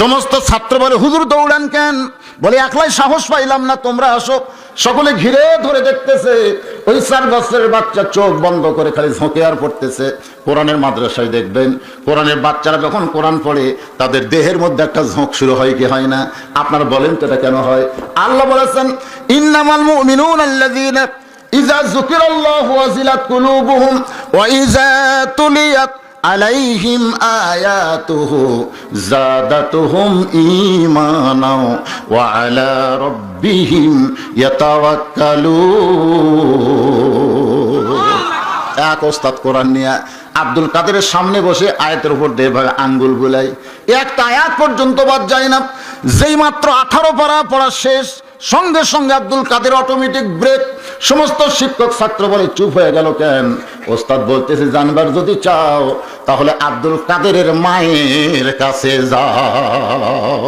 সমস্ত ছাত্র বলে, হুজুর দৌড়ান কেন? বলে, একলাই সাহস পাইলাম না, তোমরা আসো। সকলে ঘিরে ধরে দেখতেছে, ওই চার বছরের বাচ্চা চোখ বন্ধ করে খালি ঝোঁকে আর পড়তেছে। কোরআনের মাদ্রাসায় দেখবেন, কোরআনের বাচ্চারা যখন কোরআন পড়ে, তাদের দেহের মধ্যে একটা ঝোঁক শুরু হয় কি হয় না? আপনারা বলেন তো এটা কেন হয়? আল্লাহ বলেছেন, ইন্নামাল মুমিনুন আল্লাযীনা ইযা যুকিরাল্লাহু ওয়াজিলাত কুলুবুহুম ওয়া ইযা তুলিয়াত আলাইহিম আয়াতুহু জাদাতুহুম ঈমানাও ওয়া আলা রাব্বিহিম ইয়াতাওয়াক্কালু এক ওস্তাদ কোরআন নিয়ে আব্দুল কাদেরের সামনে বসে আয়াতের উপর দেভাবে আঙ্গুল বুলাই। একটা আয়াত পর্যন্ত বাদ যায় না। যেই মাত্র আঠারো পারা পড়া শেষ, সঙ্গে সঙ্গে আব্দুল কাদের অটোমেটিক ব্রেক সমস্ত শিক্ষক ছাত্র বলে চুপ হয়ে গেল কেন? ওস্তাদ বলতেছে, জানবার যদি চাও, তাহলে আব্দুল কাদেরের মায়ের কাছে যাও।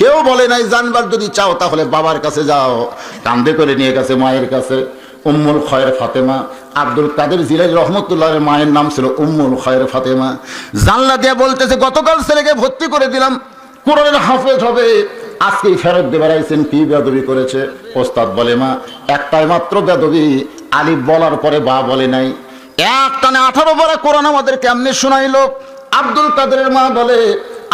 কেউ বলে নাই, জানবার যদি চাও, তাহলে বাবার কাছে যাও। কান্দে করে নিয়ে গেছে মায়ের কাছে। উম্মুল খয়ের ফাতেমা, আব্দুল কাদের জিলাজ রহমতুল্লাহের মায়ের নাম ছিল উম্মুল খয়ের ফাতেমা। জানলা দিয়ে বলতেছে, গতকাল ছেলেকে ভর্তি করে দিলাম, কোরআনের হাফেজ হবে। আজকেই ফেরত দিয়ে বেড়াইছেন কি বেদবি করেছে? ওস্তাদ বলে, মা, একটাই মাত্র বেদবি আলিফ বলার পরে বা বলে নাই। এক টানে আঠারো বারা কোরআন আমাদের কেমনে শোনাইলো? আব্দুল কাদেরের মা বলে,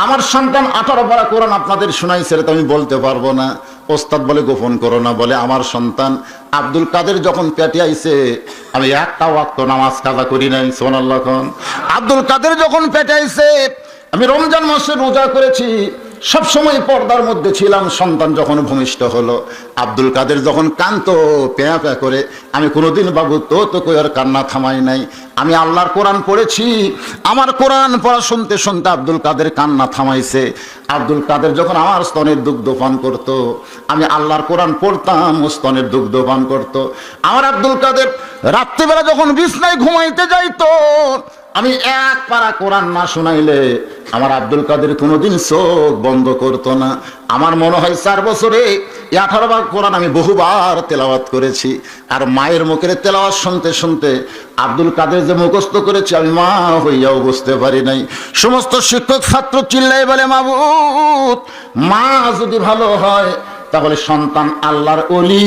আমার সন্তান আঠারো বারা কোরআন আপনাদের শোনাইছে তো আমি বলতে পারব না। ওস্তাদ বলে, গোপন করো না। বলে, আমার সন্তান আব্দুল কাদের যখন পেটে আইছে, আমি একটা ওয়াক্ত নামাজ কাজা করি নাই সোনাল্লাহ খান। আব্দুল কাদের যখন পেটে আইছে, আমি রমজান মাসে রোজা করেছি সব সময় পর্দার মধ্যে ছিলাম, সন্তান যখন ভূমিষ্ঠ হলো, আব্দুল কাদের যখন কান্ত পেয়া পেয়া করে, আমি কোনোদিন বাবু তো তো কই আর কান্না থামাই নাই। আমি আল্লাহর কোরআন পড়েছি, আমার কোরআন পড়া শুনতে শুনতে আব্দুল কাদের কান্না থামাইছে। আব্দুল কাদের যখন আমার স্তনের দুগ্ধ পান করত, আমি আল্লাহর কোরআন পড়তাম, ও স্তনের দুগ্ধ পান করত। আমার আব্দুল কাদের রাত্রিবেলা যখন বিছনায় ঘুমাইতে যাইতো আমি এক পারা কোরআন না শুনাইলে আমার আব্দুল কাদের কোনোদিন চোখ বন্ধ করতো না। আমার মনে হয় চার বছরে আঠারো বার কোরআন আমি বহুবার তেলাওয়াত করেছি। আর মায়ের মুখের তেলাওয়াত শুনতে শুনতে আব্দুল কাদের যে মুখস্থ করেছি, আমি মা হইয়াও বুঝতে পারি নাই। সমস্ত শিক্ষক ছাত্র চিল্লাই বলে মাবুত মা যদি ভালো হয়, তাহলে সন্তান আল্লাহর অলি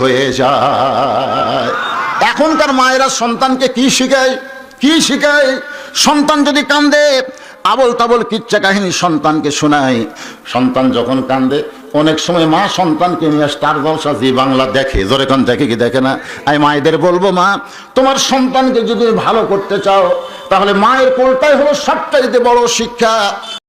হয়ে যায়। এখনকার মায়েরা সন্তানকে কি শিখায়? কি শিখায় সন্তান যদি কান্দে আবল তাবল কিচ্ছা কাহিনী সন্তানকে শোনায় সন্তান যখন কান্দে, অনেক সময় মা সন্তানকে নিয়ে স্টার জলসা জি বাংলা দেখে। যখন দেখে কি দেখে না? আমি মায়েদের বলব মা, তোমার সন্তানকে যদি ভালো করতে চাও, তাহলে মায়ের কোলটাই হলো সবটাইতে বড় শিক্ষা।